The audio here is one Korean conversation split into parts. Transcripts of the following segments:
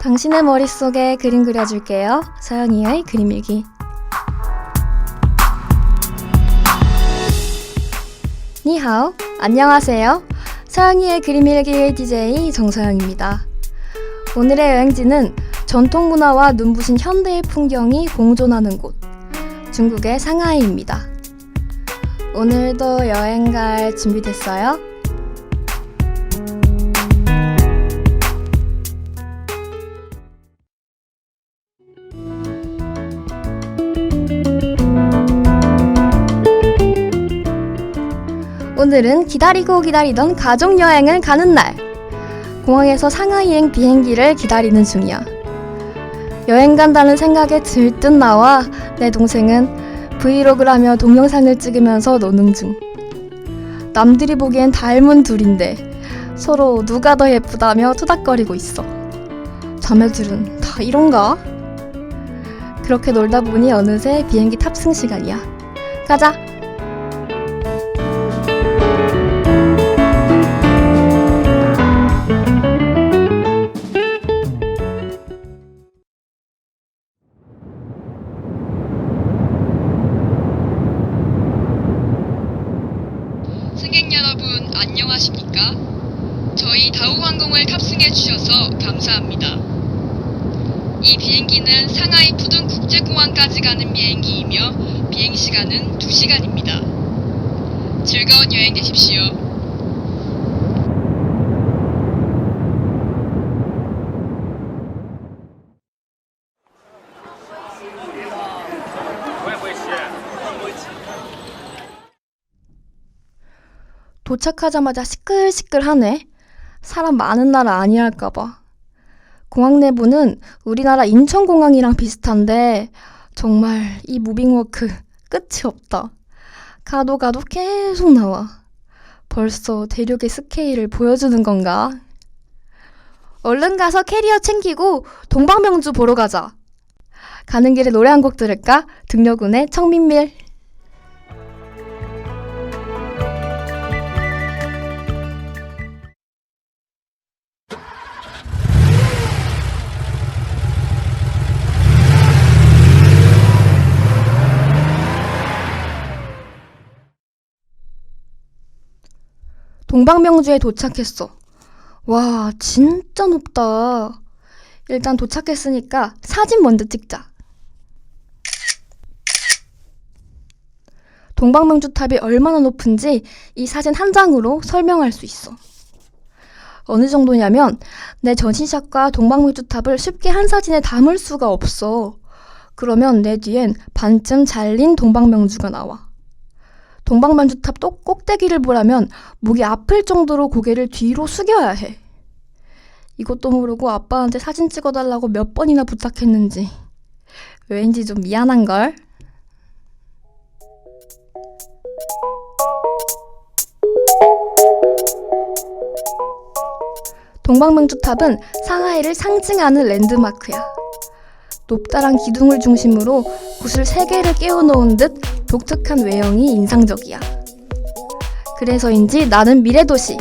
당신의 머릿속에 그림 그려줄게요. 서연이의 그림일기. 니하오, 안녕하세요. 서연이의 그림일기 DJ 정서영입니다. 오늘의 여행지는 전통 문화와 눈부신 현대의 풍경이 공존하는 곳, 중국의 상하이입니다. 오늘도 여행 갈 준비됐어요? 오늘은 기다리고 기다리던 가족 여행을 가는 날. 공항에서 상하이행 비행기를 기다리는 중이야. 여행 간다는 생각에 들뜬 나와 내 동생은 브이로그를 하며 동영상을 찍으면서 노는 중. 남들이 보기엔 닮은 둘인데 서로 누가 더 예쁘다며 투닥거리고 있어. 자매들은 다 이런가? 그렇게 놀다 보니 어느새 비행기 탑승 시간이야. 가자! 주셔서 감사합니다. 이 비행기는 상하이 푸둥 국제공항까지 가는 비행기이며 비행 시간은 2시간입니다. 즐거운 여행 되십시오. 도착하자마자 시끌시끌하네. 사람 많은 나라 아니랄까봐. 공항 내부는 우리나라 인천공항이랑 비슷한데 정말 이 무빙워크 끝이 없다. 가도 가도 계속 나와. 벌써 대륙의 스케일을 보여주는 건가? 얼른 가서 캐리어 챙기고 동방명주 보러 가자. 가는 길에 노래 한 곡 들을까? 등려군의 청민밀. 동방명주에 도착했어. 와, 진짜 높다. 일단 도착했으니까 사진 먼저 찍자. 동방명주 탑이 얼마나 높은지 이 사진 한 장으로 설명할 수 있어. 어느 정도냐면 내 전신샷과 동방명주 탑을 쉽게 한 사진에 담을 수가 없어. 그러면 내 뒤엔 반쯤 잘린 동방명주가 나와. 동방만주탑 또 꼭대기를 보려면 목이 아플 정도로 고개를 뒤로 숙여야 해. 이것도 모르고 아빠한테 사진 찍어달라고 몇 번이나 부탁했는지 왠지 좀 미안한걸? 동방명주탑은 상하이를 상징하는 랜드마크야. 높다란 기둥을 중심으로 구슬 세개를 끼워 놓은 듯 독특한 외형이 인상적이야. 그래서인지 나는 미래도시,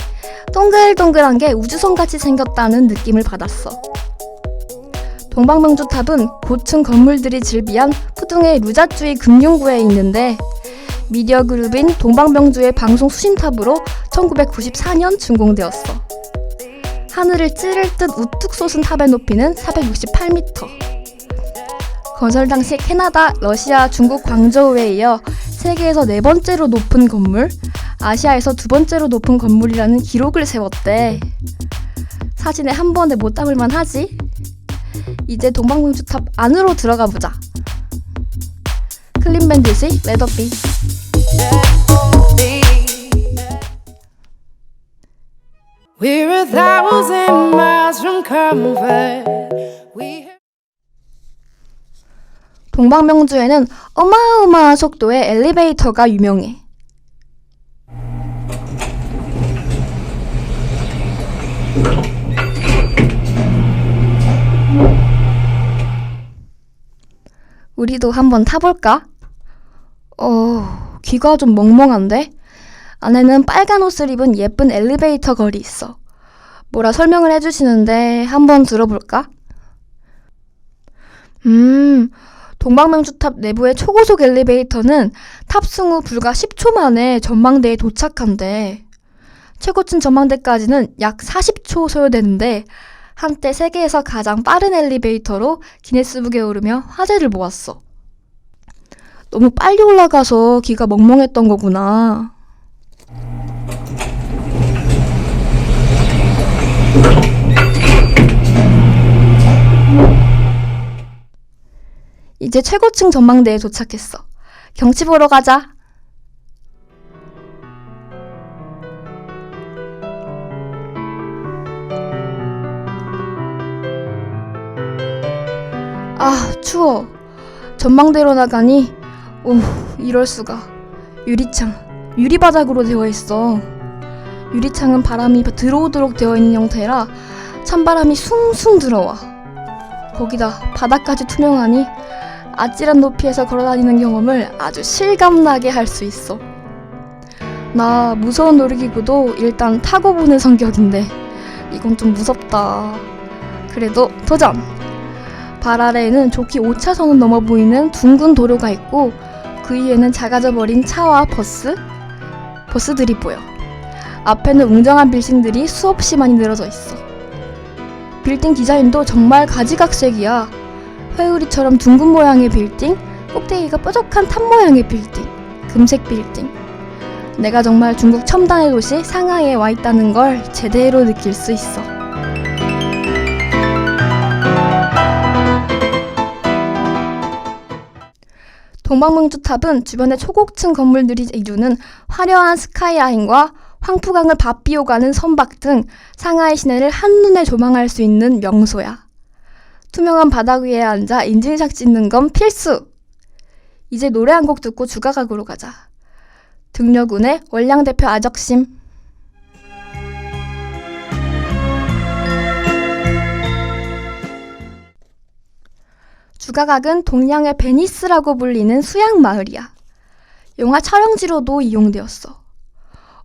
동글동글한 게 우주선같이 생겼다는 느낌을 받았어. 동방명주탑은 고층 건물들이 즐비한 푸둥의 루자주의 금융구에 있는데 미디어 그룹인 동방명주의 방송 수신탑으로 1994년 준공되었어. 하늘을 찌를 듯 우뚝 솟은 탑의 높이는 468m. 건설 당시 캐나다, 러시아, 중국 광저우에 이어 세계에서 네 번째로 높은 건물, 아시아에서 두 번째로 높은 건물이라는 기록을 세웠대. 사진에 한 번에 못 담을 만 하지? 이제 동방명주탑 안으로 들어가 보자. 클린 밴딧의 레더비. 동방명주에는 어마어마한 속도의 엘리베이터가 유명해. 우리도 한번 타볼까? 어, 귀가 좀 멍멍한데? 안에는 빨간 옷을 입은 예쁜 엘리베이터 걸이 있어. 뭐라 설명을 해주시는데 한번 들어볼까? 음, 동방명주탑 내부의 초고속 엘리베이터는 탑승 후 불과 10초 만에 전망대에 도착한대. 최고층 전망대까지는 약 40초 소요되는데 한때 세계에서 가장 빠른 엘리베이터로 기네스북에 오르며 화제를 모았어. 너무 빨리 올라가서 귀가 멍멍했던 거구나. 이제 최고층 전망대에 도착했어. 경치 보러 가자. 아, 추워. 전망대로 나가니, 오, 이럴 수가. 유리창, 유리바닥으로 되어 있어. 유리창은 바람이 들어오도록 되어 있는 형태라 찬바람이 숭숭 들어와. 거기다 바닥까지 투명하니 아찔한 높이에서 걸어다니는 경험을 아주 실감나게 할 수 있어. 나 무서운 놀이기구도 일단 타고 보는 성격인데 이건 좀 무섭다. 그래도 도전! 발 아래에는 좋게 5차선을 넘어 보이는 둥근 도로가 있고 그 위에는 작아져 버린 차와 버스, 버스들이 보여. 앞에는 웅장한 빌딩들이 수없이 많이 늘어져 있어. 빌딩 디자인도 정말 가지각색이야. 회오리처럼 둥근 모양의 빌딩, 꼭대기가 뾰족한 탑 모양의 빌딩, 금색 빌딩. 내가 정말 중국 첨단의 도시 상하이에 와 있다는 걸 제대로 느낄 수 있어. 동방명주 탑은 주변의 초고층 건물들이 이루는 화려한 스카이라인과 황푸강을 밭비워가는 선박 등 상하이 시내를 한눈에 조망할 수 있는 명소야. 투명한 바닥 위에 앉아 인증샷 찍는 건 필수! 이제 노래 한 곡 듣고 주가각으로 가자. 등려군의 월량대표 아적심. 주가각은 동양의 베니스라고 불리는 수양 마을이야. 영화 촬영지로도 이용되었어.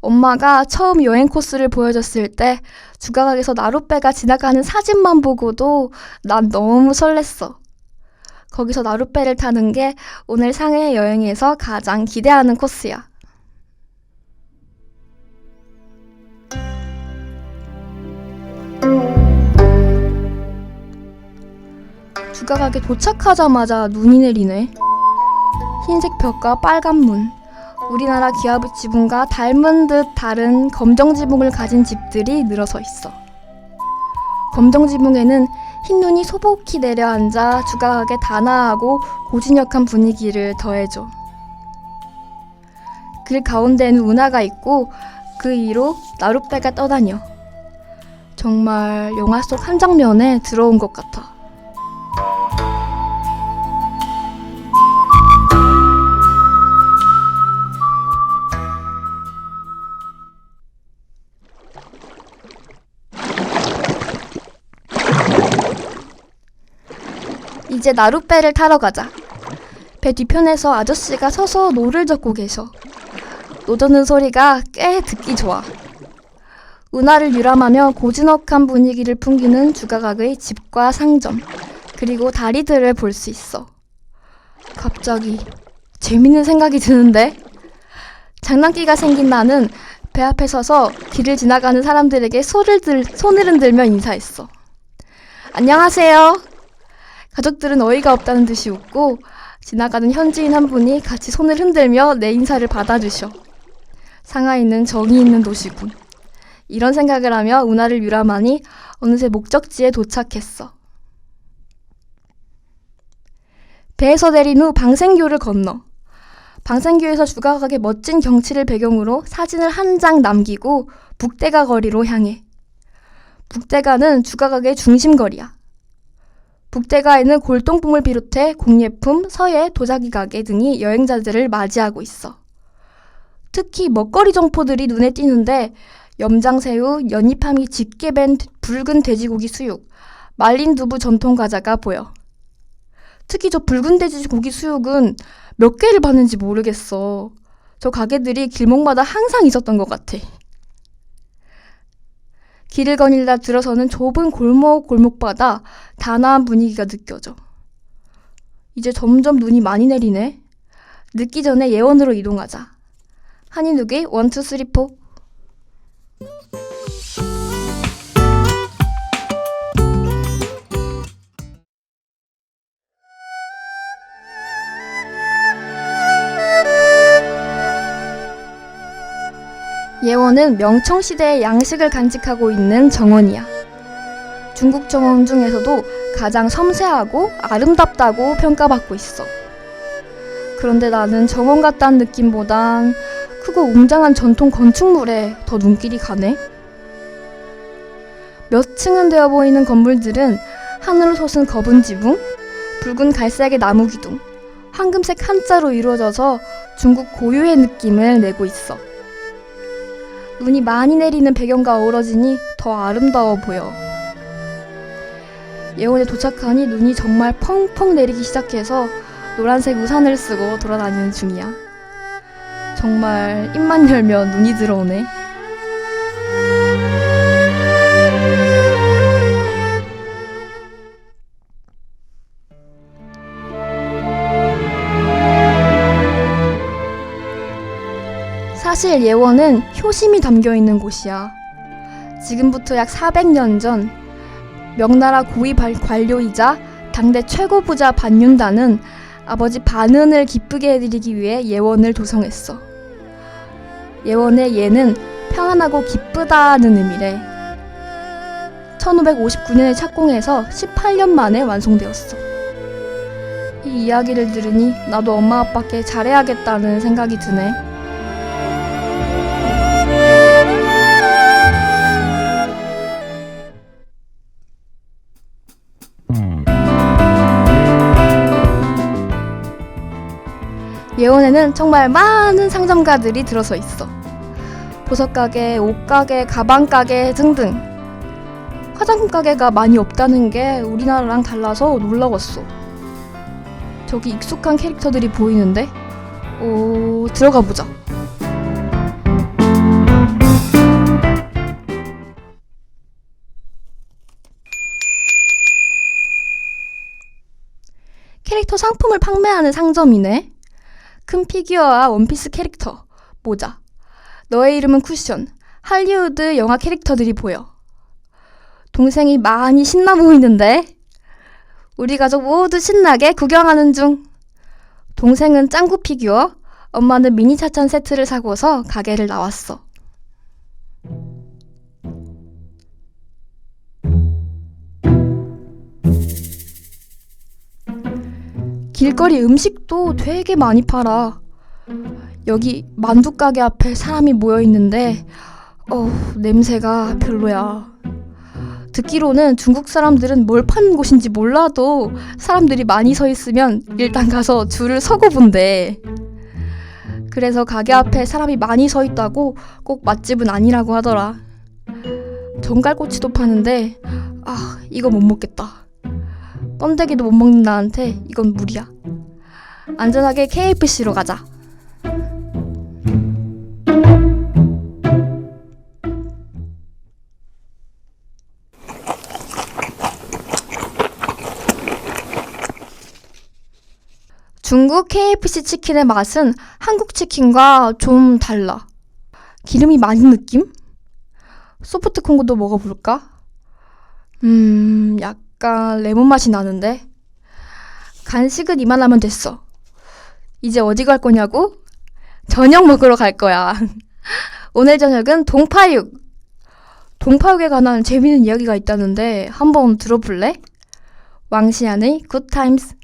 엄마가 처음 여행 코스를 보여줬을 때 주가각에서 나룻배가 지나가는 사진만 보고도 난 너무 설렜어. 거기서 나룻배를 타는 게 오늘 상해 여행에서 가장 기대하는 코스야. 주가각에 도착하자마자 눈이 내리네. 흰색 벽과 빨간 문. 우리나라 기아부 지붕과 닮은 듯 다른 검정 지붕을 가진 집들이 늘어서 있어. 검정 지붕에는 흰 눈이 소복히 내려앉아 주가각의 단아하고 고진역한 분위기를 더해줘. 길 가운데는 운하가 있고 그 위로 나룻배가 떠다녀. 정말 영화 속 한 장면에 들어온 것 같아. 이제 나룻배를 타러 가자. 배 뒤편에서 아저씨가 서서 노를 젓고 계셔. 노 젓는 소리가 꽤 듣기 좋아. 운하를 유람하며 고즈넉한 분위기를 풍기는 주가각의 집과 상점, 그리고 다리들을 볼 수 있어. 갑자기 재밌는 생각이 드는데? 장난기가 생긴 나는 배 앞에 서서 길을 지나가는 사람들에게 손을, 들, 손을 흔들며 인사했어. 안녕하세요. 가족들은 어이가 없다는 듯이 웃고 지나가는 현지인 한 분이 같이 손을 흔들며 내 인사를 받아주셔. 상하이는 정이 있는 도시군. 이런 생각을 하며 운하를 유람하니 어느새 목적지에 도착했어. 배에서 내린 후 방생교를 건너. 방생교에서 주가각의 멋진 경치를 배경으로 사진을 한 장 남기고 북대가 거리로 향해. 북대가는 주가각의 중심거리야. 북대가에는 골동품을 비롯해 공예품, 서예, 도자기 가게 등이 여행자들을 맞이하고 있어. 특히 먹거리 점포들이 눈에 띄는데 염장새우, 연잎함이 짙게 밴 붉은 돼지고기 수육, 말린 두부 전통 과자가 보여. 특히 저 붉은 돼지고기 수육은 몇 개를 봤는지 모르겠어. 저 가게들이 길목마다 항상 있었던 것 같아. 길을 거닐다 들어서는 좁은 골목 골목마다 단아한 분위기가 느껴져. 이제 점점 눈이 많이 내리네. 늦기 전에 예원으로 이동하자. 한인욱의 원투 쓰리 포. 예원은 명청시대의 양식을 간직하고 있는 정원이야. 중국 정원 중에서도 가장 섬세하고 아름답다고 평가받고 있어. 그런데 나는 정원 같다는 느낌보단 크고 웅장한 전통 건축물에 더 눈길이 가네. 몇 층은 되어 보이는 건물들은 하늘을 솟은 거분 지붕, 붉은 갈색의 나무 기둥, 황금색 한자로 이루어져서 중국 고유의 느낌을 내고 있어. 눈이 많이 내리는 배경과 어우러지니 더 아름다워 보여. 예원에 도착하니 눈이 정말 펑펑 내리기 시작해서 노란색 우산을 쓰고 돌아다니는 중이야. 정말 입만 열면 눈이 들어오네. 사실 예원은 효심이 담겨 있는 곳이야. 지금부터 약 400년 전 명나라 고위 발- 관료이자 당대 최고 부자 반윤단은 아버지 반은을 기쁘게 해드리기 위해 예원을 도성했어. 예원의 예는 평안하고 기쁘다는 의미래. 1559년에 착공해서 18년 만에 완성되었어. 이 이야기를 들으니 나도 엄마 아빠께 잘해야겠다는 생각이 드네. 예원에는 정말 많은 상점가들이 들어서 있어. 보석가게, 옷가게, 가방가게 등등. 화장품 가게가 많이 없다는 게 우리나라랑 달라서 놀라웠어. 저기 익숙한 캐릭터들이 보이는데? 오, 들어가 보자. 캐릭터 상품을 판매하는 상점이네. 큰 피규어와 원피스 캐릭터, 모자. 너의 이름은 쿠션. 할리우드 영화 캐릭터들이 보여. 동생이 많이 신나 보이는데? 우리 가족 모두 신나게 구경하는 중. 동생은 짱구 피규어, 엄마는 미니 차찬 세트를 사고서 가게를 나왔어. 길거리 음식도 되게 많이 팔아. 여기 만두 가게 앞에 사람이 모여 있는데, 어 냄새가 별로야. 듣기로는 중국 사람들은 뭘 파는 곳인지 몰라도 사람들이 많이 서 있으면 일단 가서 줄을 서고 본대. 그래서 가게 앞에 사람이 많이 서 있다고 꼭 맛집은 아니라고 하더라. 전갈꼬치도 파는데, 아, 이거 못 먹겠다. 번데기도 못 먹는 나한테 이건 무리야. 안전하게 KFC로 가자. 중국 KFC 치킨의 맛은 한국 치킨과 좀 달라. 기름이 많은 느낌? 소프트 콩고도 먹어볼까? 음, 약 간 레몬 맛이 나는데? 간식은 이만하면 됐어. 이제 어디 갈 거냐고? 저녁 먹으러 갈 거야. 오늘 저녁은 동파육. 동파육에 관한 재미있는 이야기가 있다는데 한번 들어볼래? 왕시안의 굿타임스.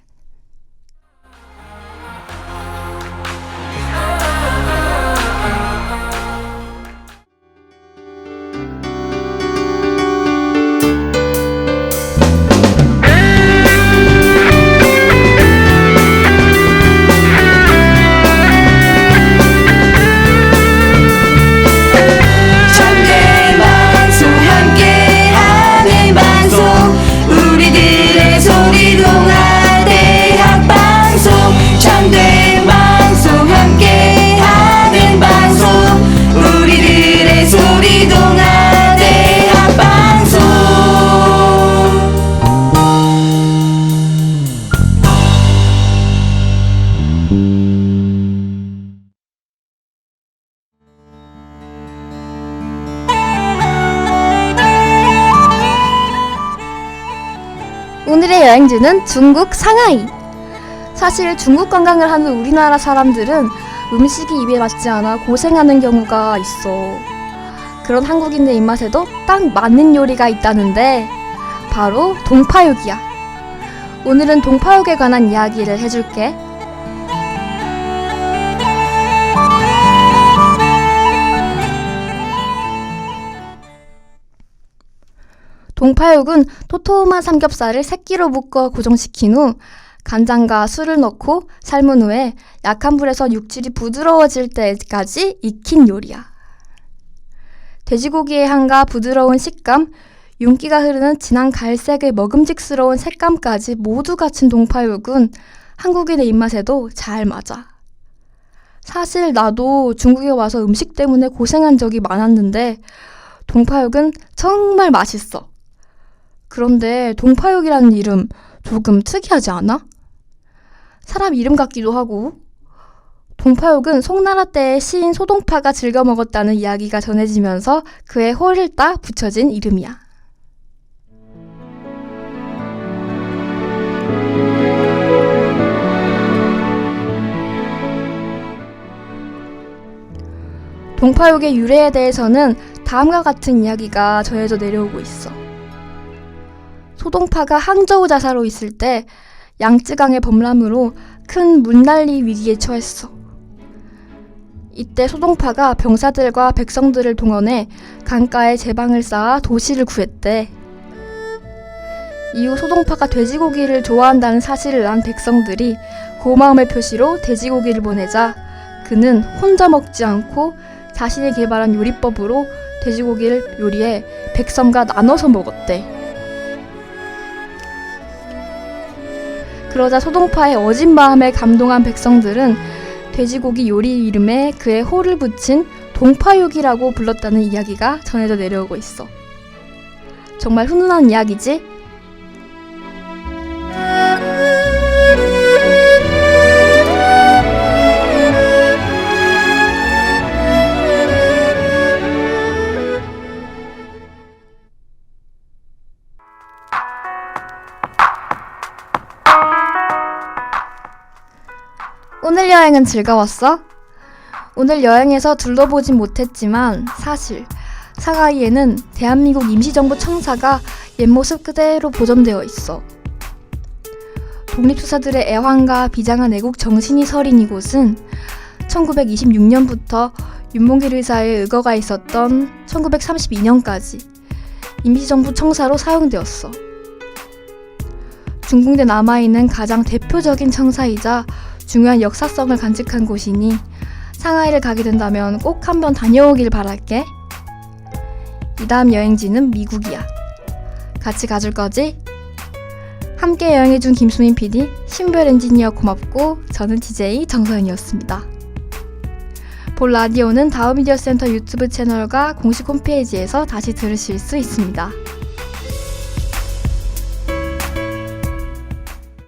오늘의 여행지는 중국 상하이. 사실 중국 관광을 하는 우리나라 사람들은 음식이 입에 맞지 않아 고생하는 경우가 있어. 그런 한국인의 입맛에도 딱 맞는 요리가 있다는데 바로 동파육이야. 오늘은 동파육에 관한 이야기를 해줄게. 동파육은 토토음한 삼겹살을 새끼로 묶어 고정시킨 후 간장과 술을 넣고 삶은 후에 약한 불에서 육질이 부드러워질 때까지 익힌 요리야. 돼지고기의 향과 부드러운 식감, 윤기가 흐르는 진한 갈색의 먹음직스러운 색감까지 모두 갖춘 동파육은 한국인의 입맛에도 잘 맞아. 사실 나도 중국에 와서 음식 때문에 고생한 적이 많았는데 동파육은 정말 맛있어. 그런데 동파육이라는 이름 조금 특이하지 않아? 사람 이름 같기도 하고. 동파육은 송나라 때의 시인 소동파가 즐겨 먹었다는 이야기가 전해지면서 그의 호를 따 붙여진 이름이야. 동파육의 유래에 대해서는 다음과 같은 이야기가 전해져 내려오고 있어. 소동파가 항저우 자사로 있을 때 양쯔강의 범람으로 큰 물난리 위기에 처했어. 이때 소동파가 병사들과 백성들을 동원해 강가에 제방을 쌓아 도시를 구했대. 이후 소동파가 돼지고기를 좋아한다는 사실을 안 백성들이 고마움의 표시로 돼지고기를 보내자 그는 혼자 먹지 않고 자신이 개발한 요리법으로 돼지고기를 요리해 백성과 나눠서 먹었대. 그러자 소동파의 어진 마음에 감동한 백성들은 돼지고기 요리 이름에 그의 호를 붙인 동파육이라고 불렀다는 이야기가 전해져 내려오고 있어. 정말 훈훈한 이야기지? 여행은 즐거웠어? 오늘 여행에서 둘러보진 못했지만 사실 상하이에는 대한민국 임시정부 청사가 옛 모습 그대로 보존되어 있어. 독립투사들의 애환과 비장한 애국 정신이 서린 이곳은 1926년부터 윤봉길 의사의 의거가 있었던 1932년까지 임시정부 청사로 사용되었어. 중국에 남아있는 가장 대표적인 청사이자 중요한 역사성을 간직한 곳이니 상하이를 가게 된다면 꼭 한번 다녀오길 바랄게. 이 다음 여행지는 미국이야. 같이 가줄 거지? 함께 여행해준 김수민 PD, 신별 엔지니어 고맙고 저는 DJ 정서연이었습니다. 본 라디오는 다음 미디어 센터 유튜브 채널과 공식 홈페이지에서 다시 들으실 수 있습니다.